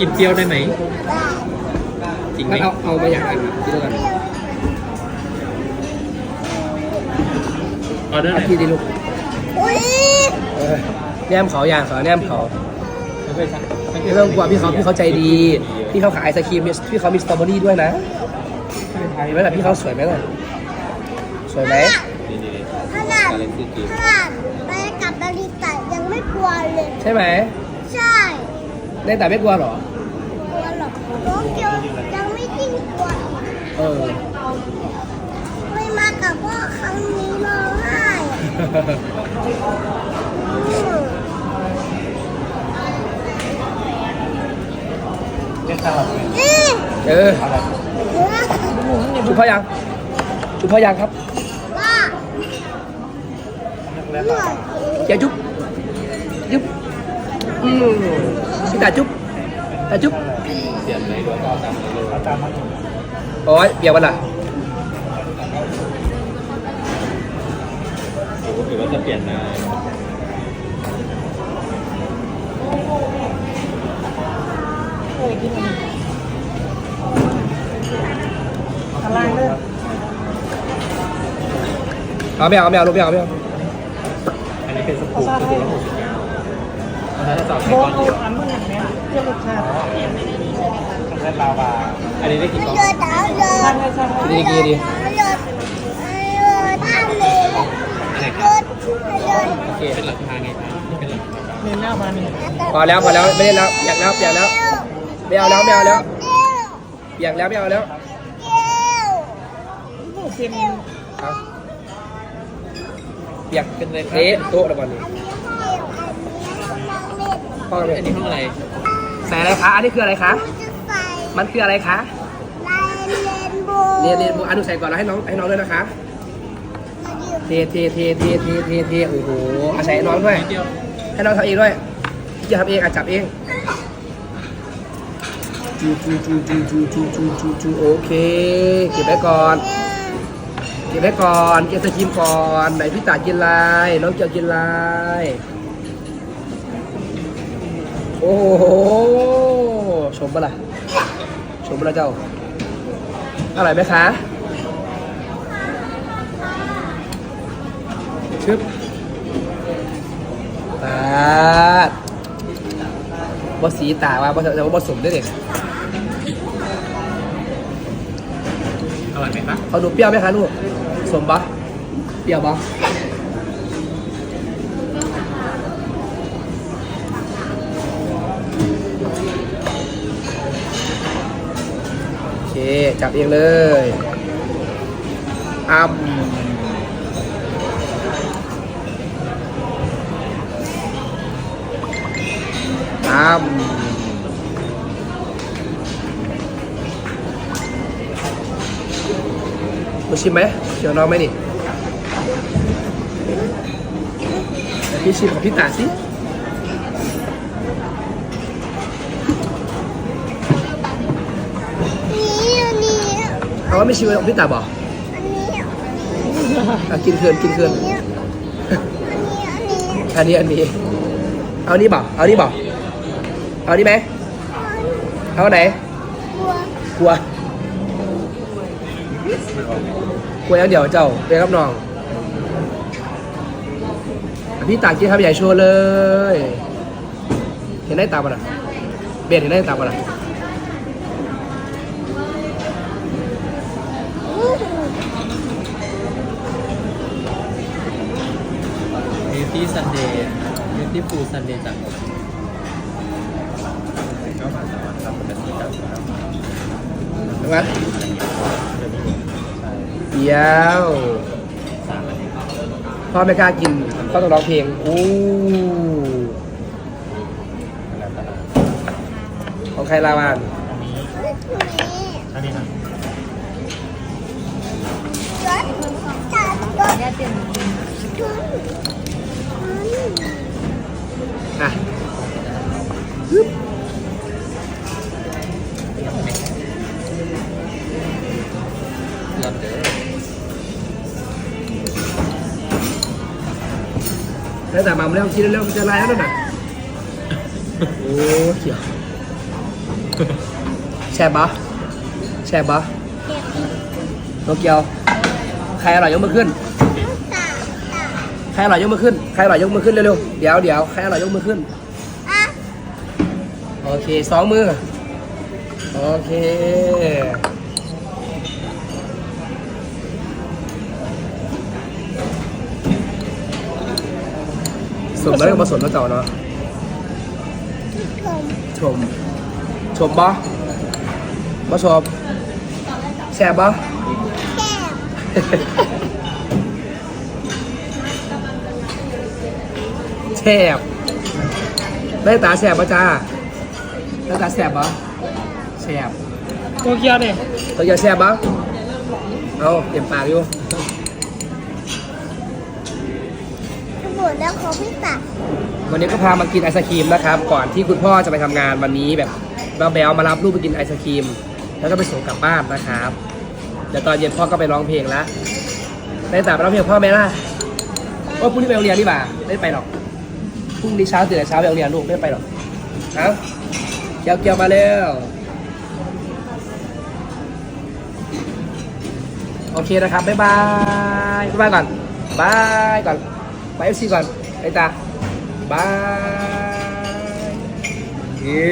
กินเปรี้ยวได้ไหมได้จริงไหมงั้นเอาเอามาอย่างอันที่เดียวกันออเดอร์ไหนอาทีดีลูกอุ้ยเออแนมเขาอย่างเขาแนมเขาไม่เคยสั่งไม่ต้องกลัวพี่เขาพี่เขาใจดี พี่เขาขายไอศครีมมีพี่เขามีสตรอเบอรี่ด้วยนะเห็นไหมล่ะพี่เขาสวยไหมล่ะสวยไหมนี่นี่นี่ขนาดอะไรคือกินขนาดไปกับนาริตะยังไม่กลัวเลย ใช่ไหมใช่ ในแต่ไม่กลัวเหรอกลัวหรอก น้องเกียวยังไม่ยิ่งกลัวอีกเออ ไม่มากับพ่อครั้งนี้ร้องไห้อืมเรียกสลับเอออะไรเนื้อชุบพ่อยังชุบพ่อยังครับว่าแรกเนื้ออย่าจุ๊บจุ๊บอืมพี่ตาจุ๊บ ตาจุ๊บเสียบเลยด้วยก็ตามเลยเอาตามโอ้ยเปียกวันละหรือว่าจะเปลี่ยนได้เอาไม่เอาเอาไม่เอาลูกไม่เอาไม่เอาอันนี้เป็นสกู๊ปสกู๊ปละหกสิบเก้า อันนั้นจะสอบให้โบก่อนเอาอันเมื่อไหร่เนี่ยเพื่อรสชาติทำให้ลาวาอันนี้ได้กี่กล่องเรือดาวเรือใช่ใช่ใช่ดีดีดีเรือเรือบ้านเลยอันไหนโอเคเป็นหลักฐานไงครับเป็นหลักฐานเรียนหน้ามานี่พอแล้วพอแล้วไม่เล่นแล้วอยากแล้วอยากแล้วไม่เอาแล้วไม่เอาแล้วอยากแล้วไม่เอาแล้วเป็นเอาอยากเป็นเลยเอ๊ะโต๊ะระบอลนี่ พ่อเลยอันนี้ห้องอะไรใส่อะไรคะ อันนี้คืออะไรคะ มันคืออะไรคะเรียนเรียนอนุใส่ก่อนแล้วให้น้องให้น้องด้วยนะคะ เทเทเทเทเทเทเทโอ้โหอาศัยน้องด้วยนิดเดียวให้น้องทำเองด้วยพี่จะทำเองอะจับเองจูจูจูจูจูจูจูจูจูโอเค เก็บไว้ก่อน เก็บไว้ก่อน เก็บสกิมก่อน ไหนพี่ตากินอะไรน้องเกียวกินอะไร โอ้โหชมปะล่ะชมปะล่ะเจ้าอร่อยไหมคะชึบตาดบอสีตาว่าบอแต่ว่าบอสมด้วยเด็กอร่อยไหมครับเอาดูเปรี้ยวไหมคะลูกสมปะเปรี้ยวปะ จับเองเลยอ้ำอ้ำมาชิมไหมเดี๋ยวน้องไหมนี่พี่ชิมของพี่ตาสิ นี่อันนี้ เอาว่าไม่ชิมของพี่ตาบอกอันนี้ อะกินเคืนกินเคืนอันนี้ อันนี้ อันนี้อันนี้ เอานี่บอกเอานี่บอกเอานี่ไหมเอาไหนบัวกลัวกลัวอย่างเดียวเจ้าเรียกรับน้องอะพี่ตากินทำใหญ่โชว์เลย เห็นได้ตามมันอะเบียดเห็นได้ตามมันอะ ตี้ซันเดย์บิวตี้ฟูลซันเดย์จากผมก็มาสามารถทำเป็นสีดำครับเห็นไหมเดี๋ยวสามอันนี้พ่อไม่กล้ากินพ่อต้องร้องเพลงอู้ของใครลาวานอันนี้ครับรถจัดรถจุนอ่ แล้วแต่มาเร็วกินเร็วๆจะลายแล้วน่ะโอ้เขียวแช่บปะแช่บปะเก็บโตเกียวใครอร่อยยกมือขึ้นตาตาใครอร่อยยกมือขึ้นใครอร่อยยกมือขึ้นเร็วๆเดี๋ยวเดี๋ยวใครอร่อยยกมือขึ้นอะโอเคสองมือโอเค สมแล้วก็มาสนมาเจ้าเนาะชม ชมชมปะมาชมแซ่บปะแก้มแซ่บได้ตาแซ่บปะจ้าได้ตาแซ่บปะแซ่บโตเกียวเนี่ยตัวใหญ่แซ่บปะเอาเต็มปากอยู่ หม ดแล้วของพี่ตาวันนี้ก็พามากินไอศครีมนะครับ ก่อนที่คุณพ่อจะไปทำงานวันนี้แบบแบลมารับลูกไปกินไอศครีม แล้วก็ไปส่งกลับบ้านนะครับเดี๋ยวตอนเย็นพ่อก็ไปร้องเพลงแล้วได้ตาไปร้องเพลงพ่อไหมล่ะโอ้พรุ่งนี้ไปโรงเรียนดีกว่าไม่ไปหรอกพรุ่งนี้เช้าตื่นแต่เช้าไปโรงเรียนลูกไม่ไปหรอกเอาเกียวเกียวมาเร็วโอเคนะครับบ๊ายบายบ๊ายบายก่อนบายก่อน ไปเอฟซีก่อนไอตาบายเย้